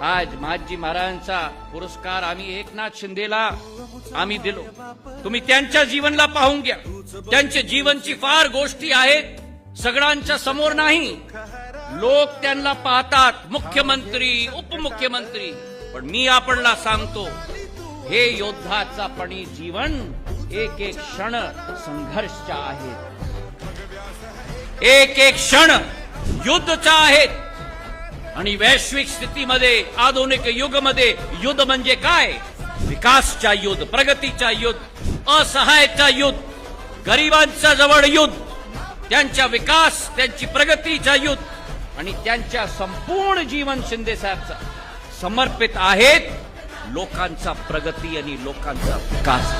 आज महाजी महाराजांचा पुरस्कार आम्ही एकनाथ शिंदेला आम्ही दिलो. तुम्ही त्यांच्या जीवनला पाहून घ्या. त्यांच्या जीवनची फार गोष्टी आहेत. सगळ्यांच्या समोर नाही. लोक त्यांना पाहतात. मुख्यमंत्री उपमुख्यमंत्री. पण मी आपणला सांगतो हे योद्धाचा पणी जीवन एक एक क्षण संघर्षच्या आहेत. एक एक क्षण युद्धचा आहेत. आणि वैश्विक स्थितीमध्ये आधुनिक युगमध्ये युद्ध म्हणजे काय? विकासच्या युद्ध प्रगतीच्या युद्ध असहायचा युद्ध गरिबांच्या जवळ युद्ध त्यांच्या विकास त्यांची प्रगतीच्या युद्ध आणि त्यांच्या संपूर्ण जीवन शिंदे साहेबचा समर्पित आहेत लोकांचा प्रगती आणि लोकांचा विकास